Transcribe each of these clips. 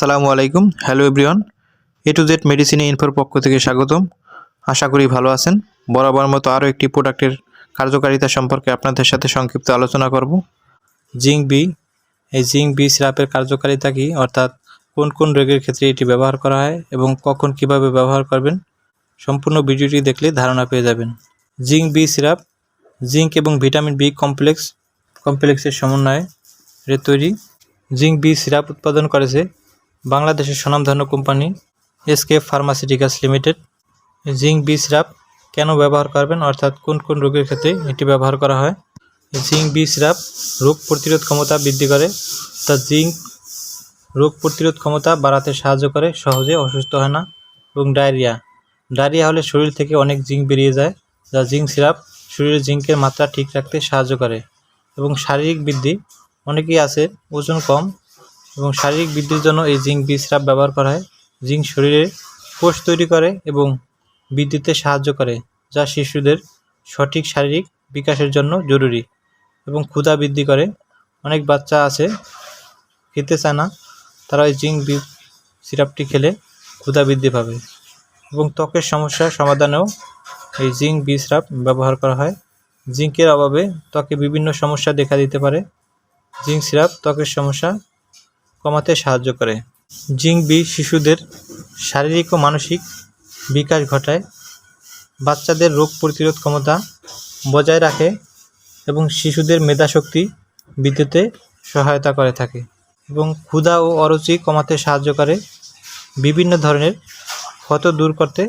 আসসালামু আলাইকুম। Hello everyone A to Z মেডিসিনে ইনফোর পক্ষ থেকে স্বাগতম। আশা করি ভালো আছেন। বরাবর মতো আরও একটি প্রোডাক্টের কার্যকারিতা সম্পর্কে আপনাদের সাথে সংক্ষিপ্ত আলোচনা করব। জিঙ্ক বি এই জিঙ্ক বি সিরাপের কার্যকারিতা কী? অর্থাৎ কোন কোন রোগের ক্ষেত্রে এটি ব্যবহার করা হয় এবং কখন কীভাবে ব্যবহার করবেন? সম্পূর্ণ ভিডিওটি দেখলে ধারণা পেয়ে যাবেন। Zinc B syrup. জিঙ্ক এবং ভিটামিন বি কমপ্লেক্স, কমপ্লেক্সের সমন্বয়ে তৈরি। জিঙ্ক বি সিরাপ উৎপাদন করেছে বাংলাদেশের স্বনামধন্য company SK pharmaceuticals limited. Zinc B syrup কেন ব্যবহার করবেন? অর্থাৎ কোন কোন রোগের ক্ষেত্রে এটি ব্যবহার করা হয়? জিঙ্ক বি সিরাপ রোগ প্রতিরোধ ক্ষমতা বৃদ্ধি করে। তা জিঙ্ক রোগ প্রতিরোধ ক্ষমতা বাড়াতে সাহায্য করে, সহজে অসুস্থ হয় না। এবং ডায়রিয়া। ডায়রিয়া হলে শরীর থেকে অনেক জিঙ্ক বেরিয়ে যায়, যা জিঙ্ক সিরাপ শরীরে জিঙ্কের মাত্রা ঠিক রাখতে সাহায্য করে। এবং শারীরিক বৃদ্ধি, অনেকেই আছে, ওজন কম এবং শারীরিক বৃদ্ধির জন্য এই জিঙ্ক বি সিরাপ ব্যবহার করা হয়। জিঙ্ক শরীরে কোষ তৈরি করে এবং বৃদ্ধিতে সাহায্য করে, যা শিশুদের সঠিক শারীরিক বিকাশের জন্য জরুরি এবং ক্ষুধা বৃদ্ধি করে। অনেক বাচ্চা আছে, খেতে চায় না, তারা ওই জিঙ্ক সিরাপটি খেলে ক্ষুধা বৃদ্ধি পাবে এবং ত্বকের সমস্যার সমাধানেও এই জিঙ্ক বি সিরাপ ব্যবহার করা হয়। জিঙ্কের অভাবে ত্বকে বিভিন্ন সমস্যা দেখা দিতে পারে। জিঙ্ক সিরাপ ত্বকের সমস্যা কমাতে সাহায্য করে। জিঙ্ক বি শিশুদের শারীরিক ও মানসিক বিকাশ ঘটায়, বাচ্চাদের রোগ প্রতিরোধ ক্ষমতা বজায় রাখে এবং শিশুদের মেধাশক্তি বৃদ্ধিতে সহায়তা করে থাকে এবং ক্ষুধা ও অরুচি কমাতে সাহায্য করে, বিভিন্ন ধরনের ক্ষত দূর করতে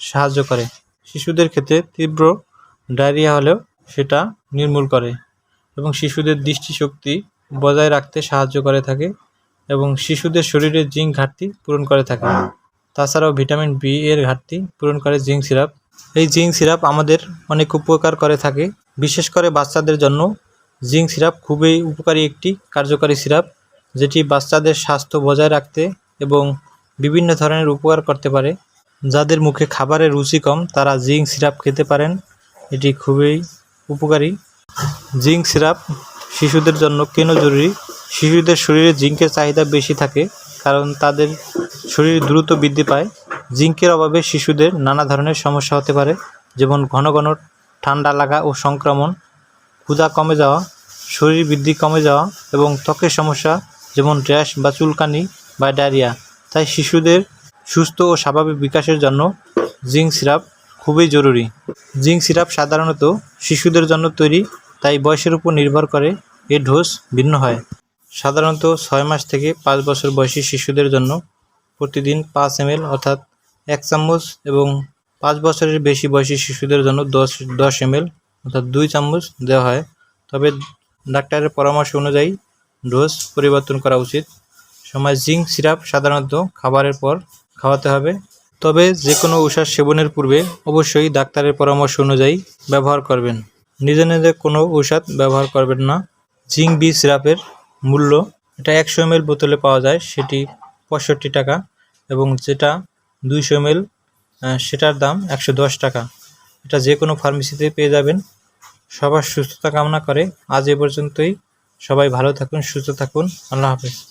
সাহায্য করে। শিশুদের ক্ষেত্রে তীব্র ডায়রিয়া হলেও সেটা নির্মূল করে এবং শিশুদের দৃষ্টিশক্তি বজায় রাখতে সাহায্য করে থাকে এবং শিশুদের শরীরে জিঙ্ক ঘাটতি পূরণ করে থাকে। তাছাড়াও ভিটামিন বি এর ঘাটতি পূরণ করে জিঙ্ক সিরাপ। এই জিঙ্ক সিরাপ আমাদের অনেক উপকার করে থাকে। বিশেষ করে বাচ্চাদের জন্য জিঙ্ক সিরাপ খুবই উপকারী একটি কার্যকারী সিরাপ যেটি বাচ্চাদের স্বাস্থ্য বজায় রাখতে এবং বিভিন্ন ধরনের উপকার করতে পারে। যাদের মুখে খাবারের রুচি কম তারা জিঙ্ক সিরাপ খেতে পারেন। এটি খুবই উপকারী। জিঙ্ক সিরাপ শিশুদের জন্য কেন জরুরি? শিশুদের শরীরে জিঙ্কের চাহিদা বেশি থাকে কারণ তাদের শরীর দ্রুত বৃদ্ধি পায়। জিঙ্কের অভাবে শিশুদের নানা ধরনের সমস্যা হতে পারে, যেমন ঘন ঘন ঠান্ডা লাগা ও সংক্রমণ, ক্ষুধা কমে যাওয়া, শরীর বৃদ্ধি কমে যাওয়া এবং ত্বকের সমস্যা, যেমন র্যাশ বা চুলকানি বা ডায়রিয়া। তাই শিশুদের সুস্থ ও স্বাভাবিক বিকাশের জন্য জিঙ্ক সিরাপ খুবই জরুরি। জিঙ্ক সিরাপ সাধারণত শিশুদের জন্য তৈরি, তাই বয়সের উপর নির্ভর করে এর ডোজ ভিন্ন হয়। সাধারণত ছয় মাস থেকে পাঁচ বছর বয়সী শিশুদের জন্য প্রতিদিন পাঁচ এম অর্থাৎ এক চামচ এবং পাঁচ বছরের বেশি বয়সী শিশুদের জন্য দশ দশ এম অর্থাৎ দুই চামচ দেওয়া হয়। তবে ডাক্তারের পরামর্শ অনুযায়ী ডোজ পরিবর্তন করা উচিত। সময় জিঙ্ক, সিরাপ সাধারণত খাবারের পর খাওয়াতে হবে। তবে যে কোনো ঔষধ সেবনের পূর্বে অবশ্যই ডাক্তারের পরামর্শ অনুযায়ী ব্যবহার করবেন। নিজে নিজে কোনো ঔষধ ব্যবহার করবেন না। জিঙ্ক, বি, সিরাপের মূল্য, এটা একশো এম বোতলে পাওয়া যায়, সেটি পঁয়ষট্টি টাকা এবং যেটা দুইশো এম সেটার দাম একশো দশ টাকা। এটা যে কোনো ফার্মেসিতে পেয়ে যাবেন। সবার সুস্থতা কামনা করে আজ এ পর্যন্তই। সবাই ভালো থাকুন, সুস্থ থাকুন। আল্লাহ হাফেজ।